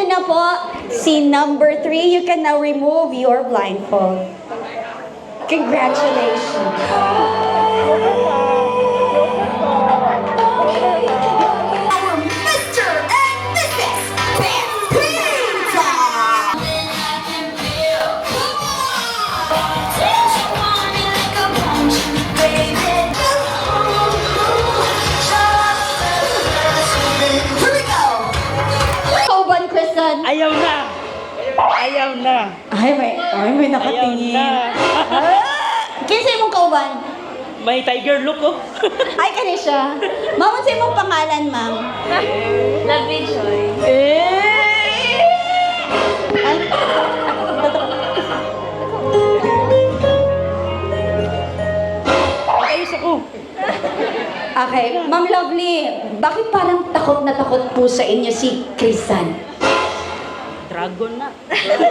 eto na po, si number three, you can now remove your blindfold. Congratulations. Ayaw na! Ayaw na! Ay, may, ay, may Ayaw nakatingin. na! Kinsa imong kauban? May tiger look oh! Ay, kani siya. Ma'am, sa imong pangalan, ma'am? Love Joy. Eh! Ay, Ayos ako! Okay, Ma'am Lovely, bakit parang takot na takot po sa inyo si Kristan? Dragon na!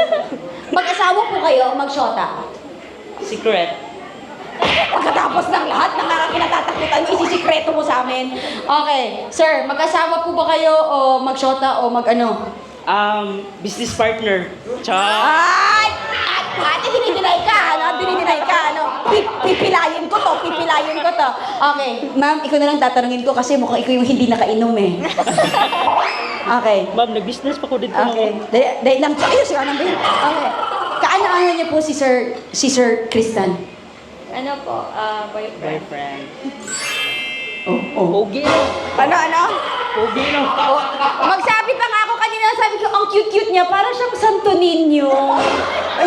Mag-asawa po kayo, mag-shota. Secret! Pagkatapos ng lahat ng mga kinatatakutan mo, isisikreto mo sa amin. Okay, sir, mag-asawa po ba kayo o mag-shota o mag-ano? Um, business partner! Cha! Ay! At, ate, dinidinay ka, ano? Dinidinay ka, ano? Pip- Pipilayin ko to, pipilayin ko to. Okay, ma'am, ikaw na lang tatanungin ko kasi mukhang ikaw yung hindi nakainom eh. Okay. Ma'am, nag-business pa ko dito. Okay. Dahil, dahil lang, ayun, siya nang Okay. Kaano-ano niyo po si Sir, si Sir Kristan? Ano po, ah, boyfriend. Boyfriend. Oh, oh. Pogi no! Ano, ano? Pogi no! Oh, magsabi pa nga ako kanina, sabi ko, ang cute-cute niya, parang siyang Santo Niño.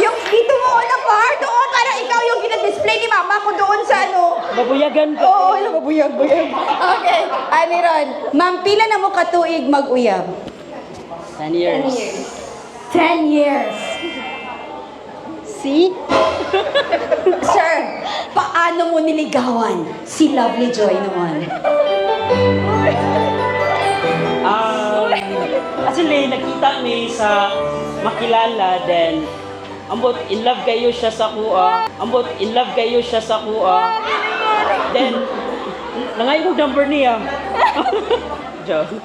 Yung dito mo, na part, oo, parang ikaw yung ginadisplay ni mama ko doon sa ano. Mabuyagan ko! Oo, oh, nababuyag-buyag. Okay, ani ron. Ma'am, pila na mo katuig mag-uyab? 10 years. 10 years. See? Sir, paano mo niligawan si Lovely Joy noon? Um, actually, nakita mi sa makilala, then ambot in love kayo siya sa kuha. Ambot in love kayo siya sa kuha. Then, nangay mo number niya. Joke.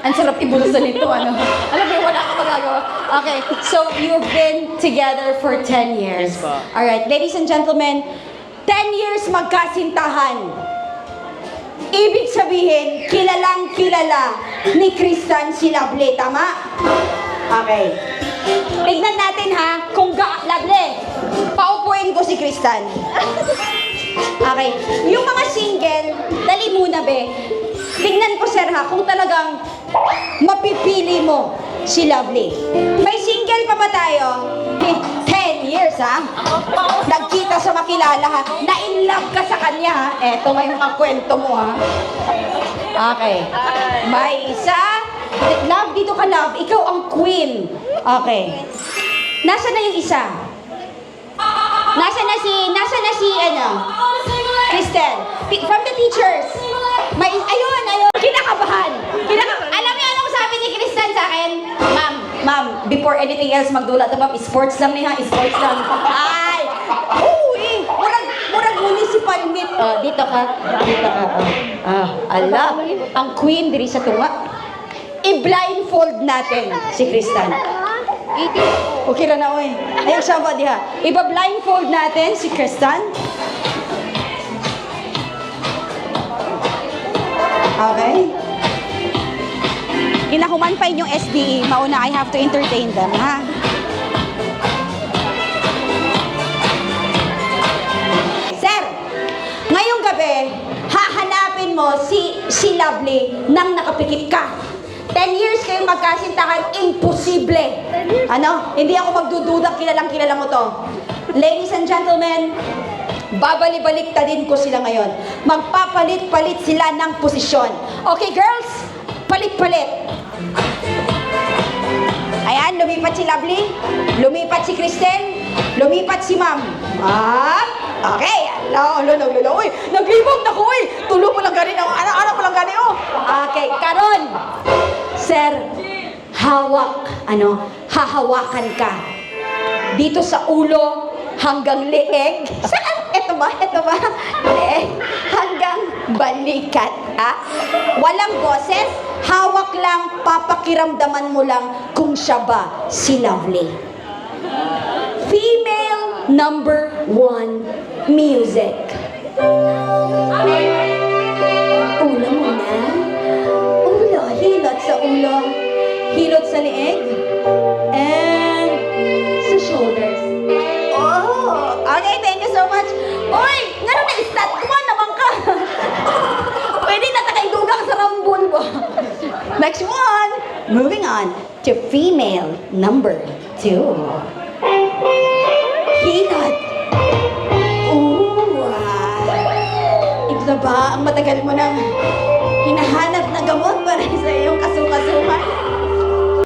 Ang sarap ibulusan nito, ano? Alam mo, wala ka magagawa. Okay, so you've been together for 10 years. Yes, po. Alright, ladies and gentlemen, 10 years magkasintahan. Ibig sabihin, kilalang kilala ni Kristan si Lovely, tama? Okay. Tignan natin ha, kung ga... Lovely, paupuin ko si Kristan. Okay. Yung mga single, dali muna be. Tignan ko sir ha, kung talagang mapipili mo si Lovely. May single pa ba tayo? Eh, 10 years ha? Nagkita sa makilala ha? Na-in love ka sa kanya ha? Eto may mga kwento mo ha? Okay. May isa. Love, dito ka love. Ikaw ang queen. Okay. Nasaan na yung isa? Nasaan na si, nasaan na si, ano? Kristen, from the teachers. May, ayun, ayun. Kinakabahan. Kinaka Alam niyo anong sabi ni Kristen sa akin? Ma'am, before anything else, magdula to ma'am, sports lang niya, sports lang. Ay! Uy! Murag, murag municipal meet. Oh, dito ka. Dito ka. Ah, ala. Ang queen diri sa tunga. I-blindfold natin si Kristen. Okay ra na, oy. Ayaw siya ba diha? Iba-blindfold natin si Kristan. Okay? Inahuman pa inyong SDE. Mauna, I have to entertain them, ha? Sir, ngayong gabi, hahanapin mo si, si Lovely nang nakapikit ka. 10 years kayong magkasintahan, imposible. Ano? Hindi ako magdududa, kilalang kilala mo to. Ladies and gentlemen, babali-balik din ko sila ngayon. Magpapalit-palit sila ng posisyon. Okay, girls? Palit-palit. Ayan, lumipat si Lovely, lumipat si Kristen, lumipat si Ma'am. Ah, okay. Alo, alo, alo. Uy, naglibog na ko, uy. Tulo mo lang gani. Ano, ano mo lang gani, oh. Okay, karon. Sir, hawak, ano, hahawakan ka. Dito sa ulo hanggang leeg. Ito ba? Ito ba? Leeg. Balikat, ha? Walang boses, hawak lang, papakiramdaman mo lang kung siya ba si Lovely. Female number one, music. Ulo Next one. Moving on to female number two. Hilot. Ooh, ah. Ito na ba ang matagal mo nang hinahanap na gamot para sa iyong kasukasuhan?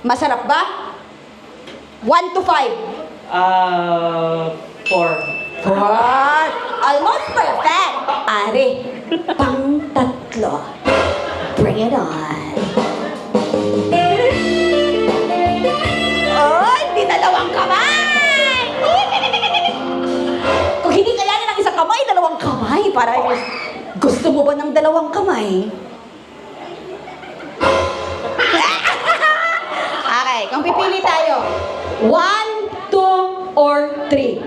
Masarap ba? One to five. Ah, four. Four. Almost perfect. Ari, pang tatlo. Bring it on. Oh, di kamay! Kung hindi kailangan ng isang kamay, dalawang kamay. Para gusto mo ba ng dalawang kamay? okay, kung pipili tayo. One, two, or three.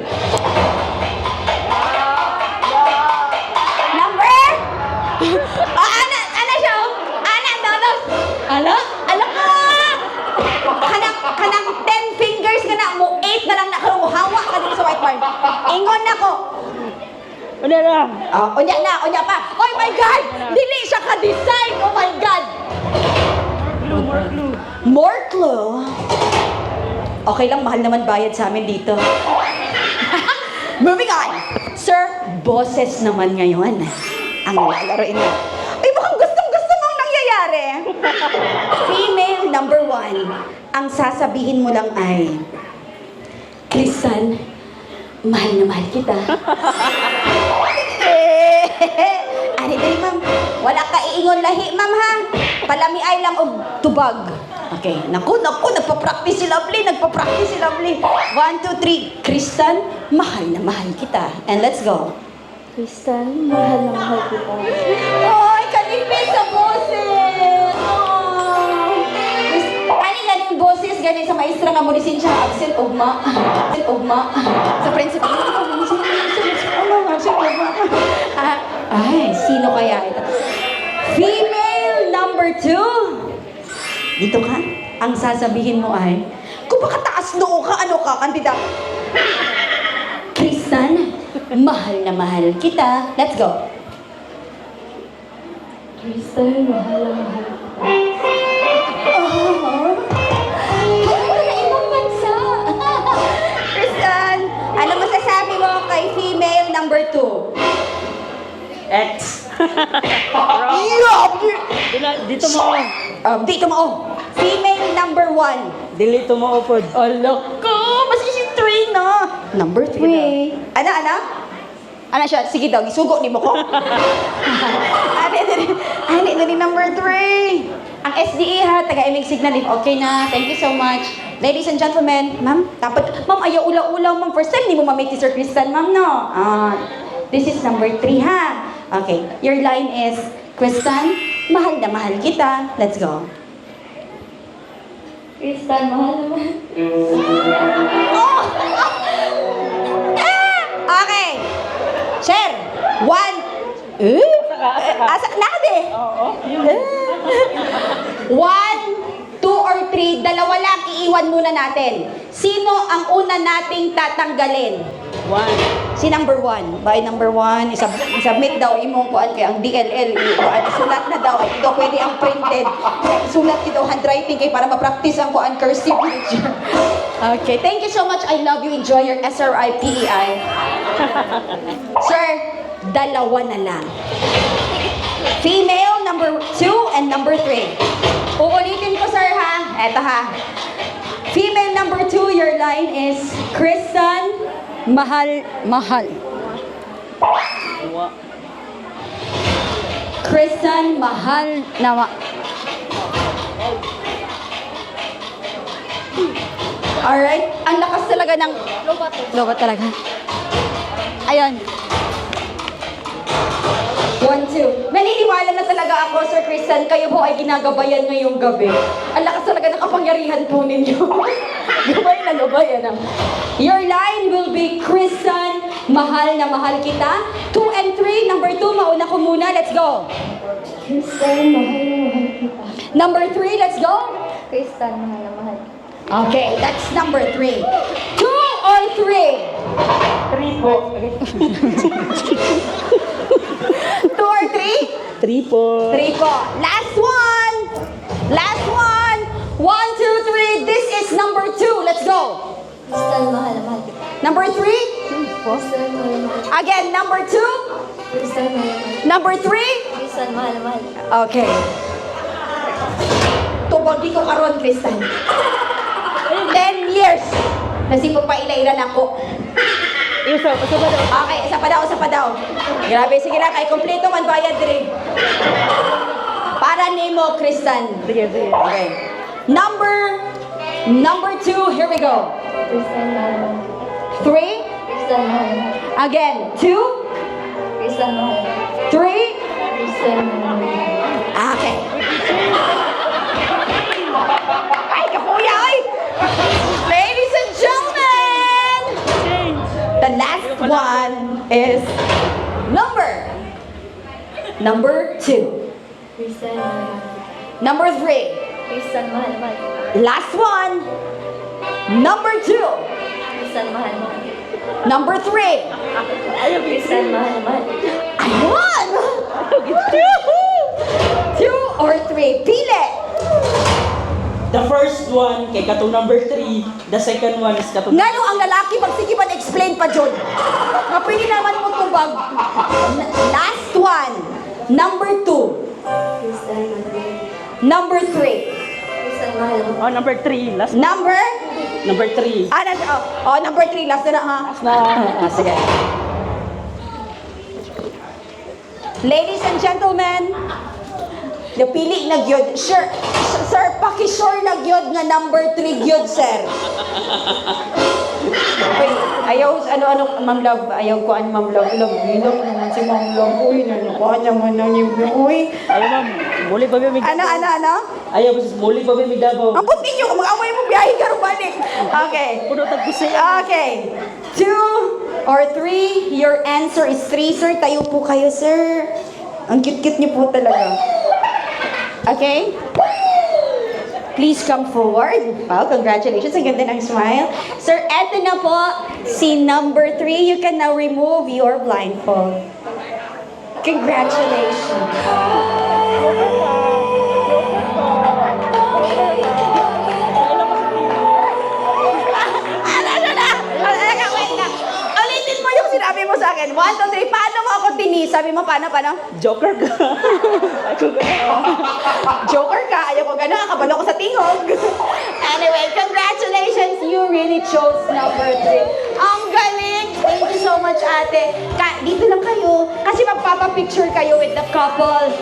Whiteboard. Ingon na ko. Ano na? Oh, unya na, unya pa. Oh my God! Dili siya ka-design! Oh my God! Clue, more clue. More clue. Okay lang, mahal naman bayad sa amin dito. Moving on. Sir, boses naman ngayon. Ang lalaroin na. Ay, mukhang gustong-gusto mong nangyayari. Female number one. Ang sasabihin mo lang ay, Krisan, mahal na mahal kita. Eh, Ani dali ma'am. Wala ka iingon lahi ma'am ha. Palami ay lang og tubag. Okay. Naku, naku, nagpa-practice si Lovely, nagpa-practice si Lovely. One, two, three. Kristan, mahal na mahal kita. And let's go. Kristan, mahal na mahal kita. Ay, gani sa maestra nga mo ni Cynthia absent ugma. Absent ugma. Sa principal. Ah, Ay, sino kaya ito? Female number two. Dito ka. Ang sasabihin mo ay, kung baka taas noo ka, ano ka, kandida? Kristan, mahal na mahal kita. Let's go. Kristan, mahal na mahal kita. Yup! Dila, dito mo. Um, dito mo, oh. Female number one. Dito mo upod. Alok ko! Mas si three na. Number three. Ana, ana? Ana siya? Sige daw, isugo ni mo ko. Ani, ani, ani, ani, number three. Ang SDE ha, taga-imig signal if okay na. Thank you so much. Ladies and gentlemen, ma'am, dapat, ma'am, ayaw ulaw-ulaw, ma'am. First time, di mo mamit si Sir Christian, ma'am, no? Ah, this is number three, ha? Okay, your line is, Christian, mahal na mahal kita. Let's go. Kristan, mahal na mahal Oh! Ah! Okay. Share. One. Eh? Asa, nakade. Oo. One, two, or three. Dalawa lang iiwan muna natin. Sino ang una nating tatanggalin? One. Si number one. By number one, isab isubmit daw imong kuan kay ang DLL. Kuan, sulat na daw. Ito pwede ang printed. Sulat ito handwriting kay para ma-practice ang kuan cursive. Okay, thank you so much. I love you. Enjoy your SRI PEI. Sir, dalawa na lang. Female number two and number three. Uulitin ko, sir, ha? Eto, ha? Female number two, your line is Kristen, mahal, mahal. Dua. Kristen, mahal na ma... Alright, ang lakas talaga ng... Lobat talaga. Ayun. One, two. Naniniwala na talaga ako, Sir Christian, kayo po ay ginagabayan ngayong gabi. Ang lakas talaga ng kapangyarihan po ninyo. gabay na gabay, ano? Your will be, Christian, mahal na mahal kita. Two and three. Number two, mauna ko muna. Let's go. Kristen, mahal na mahal kita. Number three, let's go. Kristen, mahal na mahal kita. Okay, that's number three. Two or three? Three po. Two or three? Three po. Three po. Last one. Last one. One, two, three. This is number two. Let's go. Kristen, mahal na mahal kita. Number three. Na kita. Again, number two. Na. Number three. Mahal na mahal. Okay. Tubod di ko karon, Kristan. Ten years. Nasipag pa ilairan ako. Isa, isa ba daw? Okay, isa pa daw, isa pa daw. Grabe, sige lang, kay kompleto man bayad rin. Para nimo, Kristan. Sige, sige. Okay. Number, number two, here we go. Na. Three, Kristen, mahal na mahal kita. again, two, Kristen, mahal na mahal kita. three, Kristen, mahal na mahal kita. okay. Ay, kapuya, ay! Ladies and gentlemen, Change. the last one is number, number two, Kristen, mahal na mahal kita. number three, Kristen, mahal na mahal kita. last one, number two, Kristen, mahal na mahal kita. Number three, Ayaw, Kristen, mahal na mahal kita. Ayun! Two or three. Pili! The first one, kay katong number three. The second one is katong... Ngano ang lalaki magsigiban explain pa John? Nga pwede naman mo tubag. Last one. Number two. Number three. Oh, number three. Last Number? Number three. Ah, nas- oh, oh, number three. Last na na ha. Na, Ah, sige. Ladies and gentlemen, napili na gyud. Sure, s- sir, paki-sure na gyud nga number 3 gyud, sir. Uy, ayaw, ano, ano, Ma'am Love, ayaw ko an Ma'am Love. Love, love naman si Ma'am Love. Uy, nanukuha naman na niyo. Uy, ayaw ma'am, muli ba may ano, ano, ano? Ayaw, muli ba may dabaw? Ang puti niyo, mag-away mo, biyahe ka rin balik. Okay. Puno tag Okay. Two or three. Your answer is three, sir. Tayo po kayo, sir. Ang cute-cute niyo po talaga. Okay? Please come forward. Wow, congratulations. Ang ganda ng smile. Sir, eto na po. Si number three, you can now remove your blindfold. Congratulations. Sabi mo, paano, paano? Joker ka. Joker ka. Ayaw ko gano'n. Kabalo ko sa tingog. anyway, congratulations. You really chose number three. Ang galing. Thank you so much, ate. Ka dito lang kayo. Kasi magpapapicture kayo with the couple.